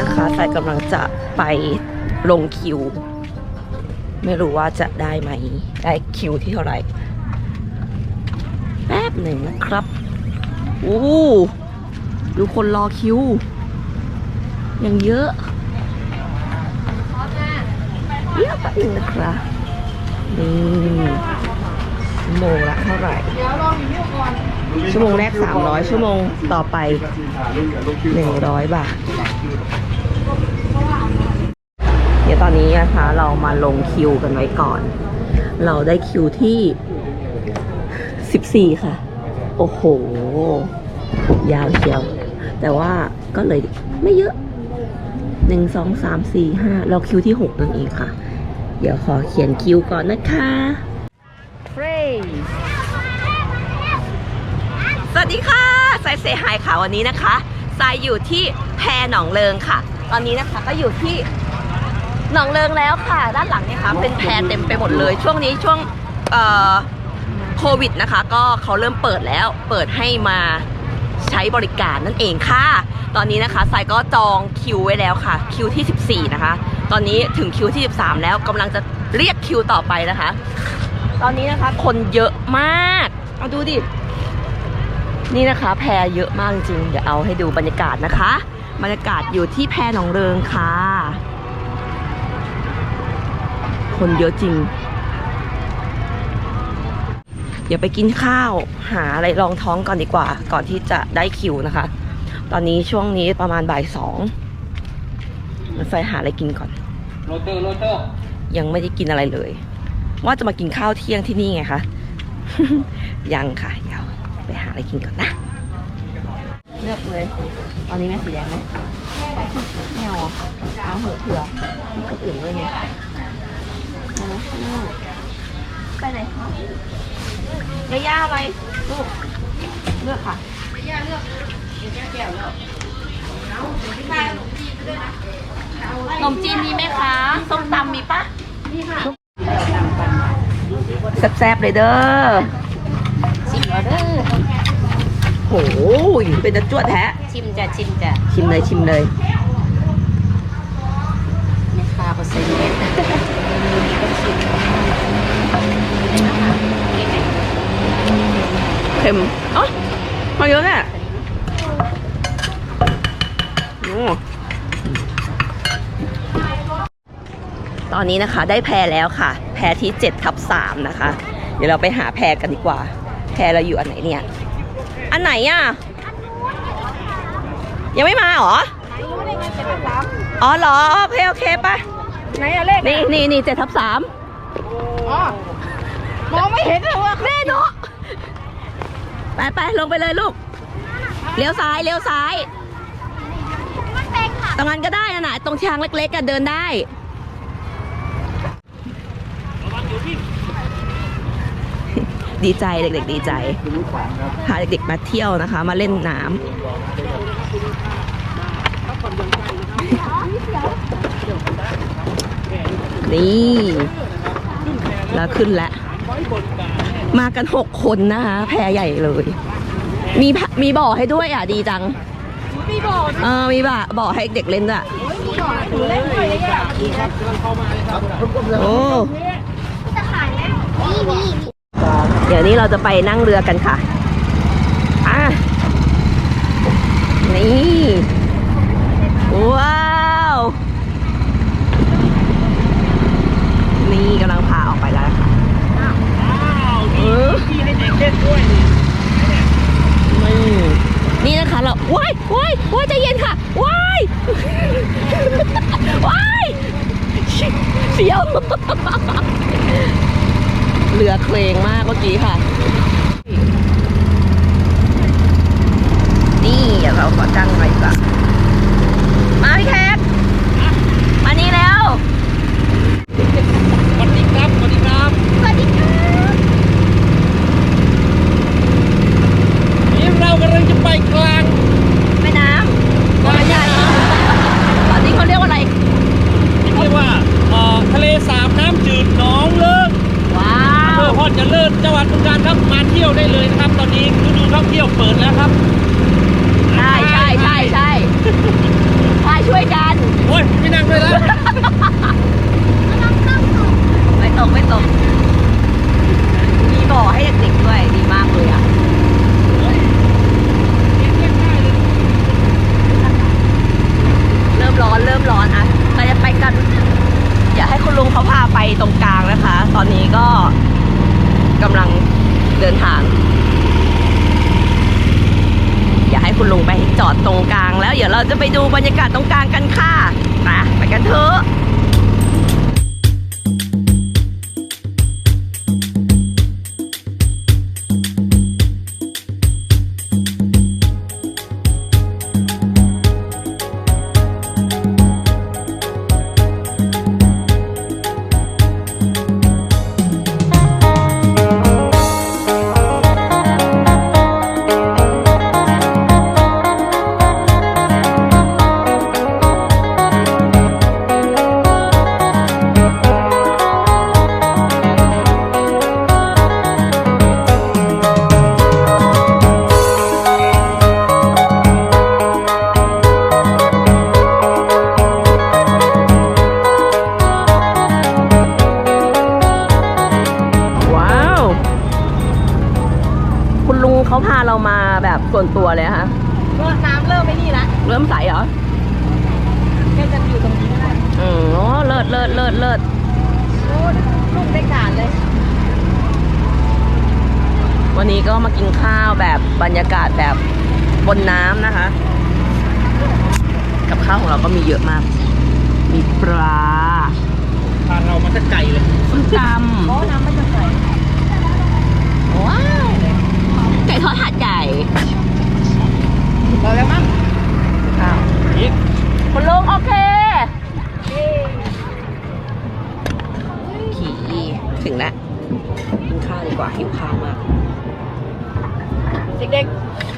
นะคะสายกำลังจะไปลงคิว ไม่รู้ว่าจะได้ไหม ได้คิวที่เท่าไหร่ แป๊บหนึ่งนะครับอู้ดูคนรอคิว ยังเยอะเยอะแป๊บหนึ่งนะครับนี่ชั่วโมงละเท่าไหร่ ชั่วโมงแรก 300 ชั่วโมงต่อไป 100 บาท ตอนนี้นะคะ เรามาลงคิวกันไว้ก่อน เราได้คิวที่ 14 ค่ะ โอ้โห ยาวเชียว แต่ว่าก็เลยไม่เยอะหนึ่งสองสามสี่ห้าเราคิวที่หกนั่นเองค่ะ เดี๋ยวขอเขียนคิวก่อนนะคะเฟรสวัสดีค่ะ สายเซฮายค่ะวันนี้นะคะสายอยู่ที่แพหนองเลิงค่ะ ตอนนี้นะคะก็อยู่ที่ หนองเลิงแล้วค่ะ ด้านหลังเนี่ยค่ะเป็นแพเต็มไปหมดเลย ช่วงนี้ช่วงโควิดนะคะ ก็เขาเริ่มเปิดแล้ว เปิดให้มาใช้บริการนั่นเองค่ะ ตอนนี้นะคะสายก็จองคิวไว้แล้วค่ะ คิวที่ 14 นะคะ ตอนนี้ถึงคิวที่ 13 แล้วกำลังจะเรียกคิวต่อไปนะคะ ตอนนี้นะคะคนเยอะมาก เอาดูดิ นี่นะคะแพรเยอะมากจริงๆเดี๋ยวเอาให้ดูบรรยากาศนะคะ บรรยากาศอยู่ที่แพรหนองเริงค่ะ คนเยอะจริง เดี๋ยวไปกินข้าวหาอะไรรองท้องก่อนดีกว่า ก่อนที่จะได้คิวนะคะ ตอนนี้ช่วงนี้ประมาณบ่ายสองมันไฟหาอะไรกินก่อนโรเตอร์โรเตอร์ยังไม่ได้กินอะไรเลย ว่าจะมากินข้าวเที่ยงที่นี่ไงคะยังค่ะเดี๋ยวไปหาอะไรกินก่อนนะเลือกเลยตอนนี้แม่สีแดงไหมไม่เอาอะเอาเหอะเผื่อมีคนอื่นด้วยไง เอาไหมเอาไปไหนคะยาย่าอะไรลูกเลือกค่ะขนมจีนมีไหมคะส้มตำมีปะมีค่ะแซ่บๆเลยเด้อชิมเอาเด้อโหเป็นจะจวดแท้ชิมจ้ะชิมจ้ะชิมเลยชิมเลยแม่ค้าเปอร์เซ็นต์ เม็ดต้องชิมเค็มอ๋อมาเยอะแน่โอ้ตอนนี้นะคะได้แพรแล้วค่ะ แพรที่7ทับ3นะคะ เดี๋ยวเราไปหาแพรกันดีกว่า แพรเราอยู่อันไหนเนี่ย อันไหนอะ ยังไม่มาเหรอ อ๋อเหรอโอเคโอเคไปไหนอะเลขนี่นี่นี่เจ็ดทับสาม อ๋อมองไม่เห็นเลยว่าแน่เนาะไปไปลงไปเลยลูก เลี้ยวซ้าย เลี้ยวซ้าย ตรงนั้นก็ได้นะนะตรงทางเล็กๆก็เดินได้ ดีใจเด็กๆ ดีใจ พาเด็กๆมาเที่ยวนะคะ มาเล่นน้ำนี่ แล้วขึ้นแล้วมากันหกคนนะคะ แพรใหญ่เลย มีพะมีบ่อให้ด้วยอะดีจัง มีบอกเออมีบ่อบ่อให้เด็กเล่นด้วยถือเล่นด้วยเลยอะโอ้จะขายไหมนี่นี่เดี๋ยวนี้เราจะไปนั่งเรือกันค่ะอะนี่ว้าว นี่กำลังพาออกไปแล้วค่ะเออ ที่ให้เด้วยนี่นี่นะคะเราว้ายว้ายว้ายใจเย็นค่ะว้ายว้ายเสียวเรือเคลงมากเมื่อกี้ค่ะ นี่เราขอตั้งไว้ก่อนมาพี่แคทมานี่แล้ว สวัสดีครับสวัสดีครับ สวัสดีค่ะ นี่เรากำลังจะไปกลาง แม่น้ำ กลางใหญ่ ตอนนี้เขาเรียกว่าอะไร ที่เรียกว่าเอ่อทะเลสาบน้ำจืดหนองเลิก ว้า อำเภ ว อพอเจริญจังหวัดบึงกาฬครับมาเที่ยวได้เลยนะครับ ตอนนี้ฤดูท่องเที่ยวเปิดแล้วครับ ใช่ใช่ใช่ใช่ใช่ช่วยกัน ร้อนอะเราจะไปกัน อย่าให้คุณลุงเขาพาไปตรงกลางนะคะ ตอนนี้ก็กำลังเดินทาง อย่าให้คุณลุงไปจอดตรงกลางแล้ว เดี๋ยวเราจะไปดูบรรยากาศตรงกลางกันค่ะไปไปกันเถอะ มาแบบส่วนตัวเลยฮะน้ำเริ่มไม่นี่ละเริ่มใสเหรอแค่จะอยู่ตรงนี้ก็ได้อืมโอ้เลิศเลิศเลิศเลิศโอ้ลูกได้การเลย วันนี้ก็มากินข้าวแบบบรรยากาศแบบบนน้ำนะคะ กับข้าวของเราก็มีเยอะมาก มีปลาพาเรามาจะไกลเลยส้มตเพราะน้ำไม่จะใส่ำว้าวไก่ ทอดหาดใหญ่เราแล้วมั้งข้าวอีกคุณลุงโอเคขี่ถึงแล้วกินข้าวดีกว่าหิวข้าวมากเด็ก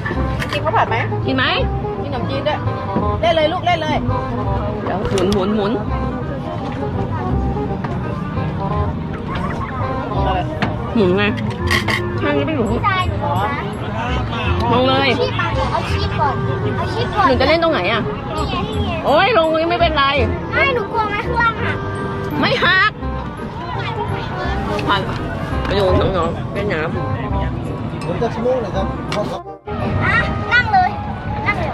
ๆกินข้าวผัดไหมกินไหมกินขนมจีนด้วยเล่นเลยลูกเล่นเลยเดี๋ยวหมุนหมุนหมุนหมุนไง ใช่ไม่หมุนพี่ชายหนูลงนะลงเลยชีพมาเอาชีพก่อนเอาชีพก่อนหนูจะเล่นตรงไหนอะนี่ไงนี่ไงโอ้ยลงนี้ไม่เป็นไร ไม่หนูกลัวไหมข้างล่างหักไม่หักผ่านไปดูน้องๆเล่นน้ผมจะชั่วโมงเลยครับเพราะครับอะนั่งเลยนั่งเลย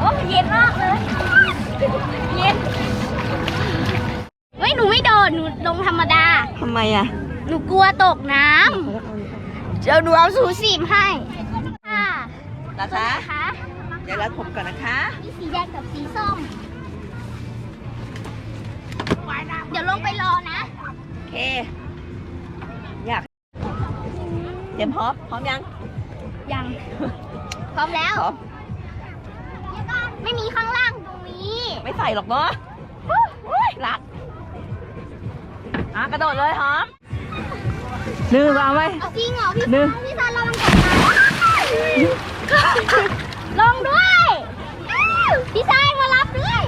โอ้เย็นมากเลยเย็นไม่หนูไม่โดดหนูลงธรรมดาำทำไมอะห นูกลัวตกน้ำเดี๋ยวหนูเอาสูสีมให้ค่ะนะคะนะคะเดี๋ยวรัดผมก่อนนะคะ มีสีแดงกับสีส้ม เดี๋ยวลงไปรอนะ โอเค อยากเตรียมพร้อม พร้อมยัง ยัง พร้อมแล้ว พร้อม ไม่มีข้างล่างตรงนี้ ไม่ใส่หรอกเนาะโอ้ยรักอะกระโดดเลยหอม หนึ่งวางไว้เอาจริงเหรอพี่หนึ่งพี่ซานระวังตกน้ำลงด้วยพี่ชายมารับด้วย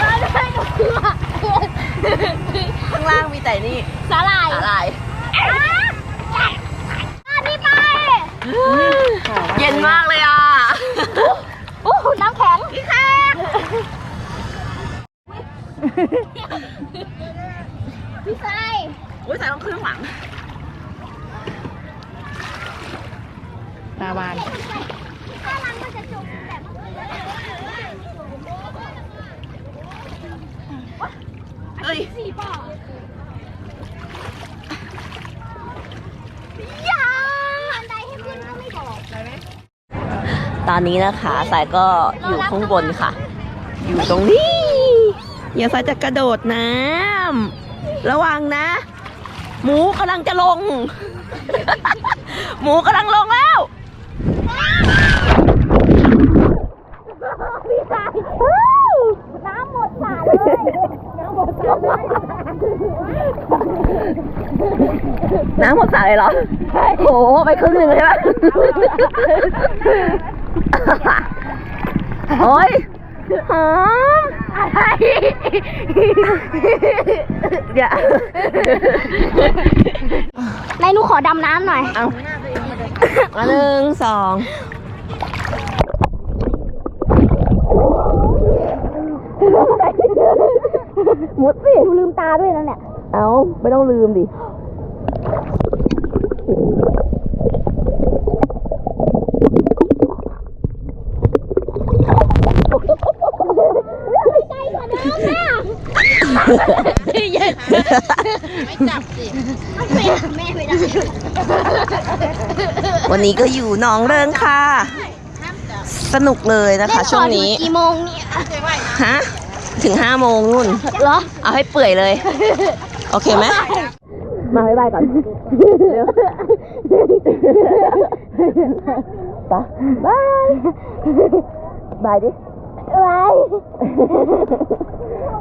มาด้วยหนูกลัวข้างล่างมีแต่นี่สาหร่ายอะไรอะพี่ไป เย็นมากเลยอะ โอ้โหน้ำแข็งพี่ค่ะ พี่ชายอุ้ยใส่ต้องขึ้นข้างหลังตาบานถ้ารังก็จะจมแบบเอ้ยสี่ป่ออย่าบันไดให้ขึ้นก็ไม่บอกตอนนี้นะคะสายก็อยู่ข้างบนค่ะ อยู่ตรงนี้ อย่าสาจะกระโดดน้ำระวังนะ หมูกำลังจะลง หมูกำลังลงแล้วน้ำหมดสาเลยน้ำหมดสาเลยน้ำหมดสรเลยเหรอโหไปครึ่งหนึ่งเลยใช่ไหมโอ้ยหอมอะไร เดี๋ยวนายหนูขอดำน้ำหน่อย เอาอันหนึ่งสองมุดสิหนูลืมตาด้วยนะเนี่ย เอาไม่ต้องลืมดิ วันนี้ก็อยู่หนองเริงค่ะ สนุกเลยนะคะ ช่วงนี้กี่โมงเนี่ยฮะถึงห้าโมงนู่นเหรอ เอาให้เปื่อยเลย โอเคไหมมาบ๊ายบายก่อนเร็วไปบาย บายดิอะไ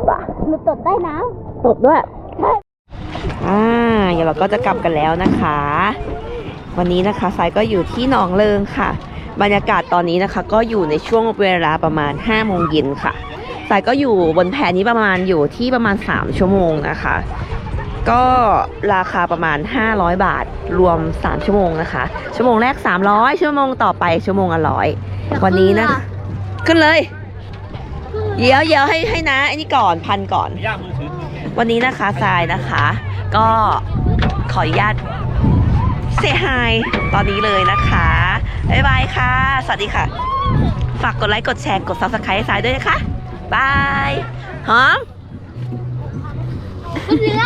รไปหนูตดใต้น้ตบด้วยอ่าเดี๋ยวเราก็จะกลับกันแล้วนะคะ วันนี้นะคะสายก็อยู่ที่หนองเลิงค่ะ บรรยากาศตอนนี้นะคะ ก็อยู่ในช่วงเวลาประมาณ5โมงเย็นค่ะสายก็อยู่บนแพนี้ประมาณอยู่ที่ประมาณ 3 ชั่วโมงนะคะ ก็ราคาประมาณ 500 บาทรวม 3 ชั่วโมงนะคะ ชั่วโมงแรก 300 ชั่วโมงต่อไปชั่วโมงละร้อยำวันนี้นะ ขึ้นเลย เดี๋ยวเดี๋ยวให้ให้นะไอ้นี่ก่อนพันก่อน ย่ามือถือวันนี้นะคะทรายนะคะ ก็ขออนุญาตเซฮายตอนนี้เลยนะคะบ๊ายบายค่ะ สวัสดีค่ะ ฝากกดไลค์กดแชร์กด subscribe ให้ทรายด้วยนะคะบายหอมเรือ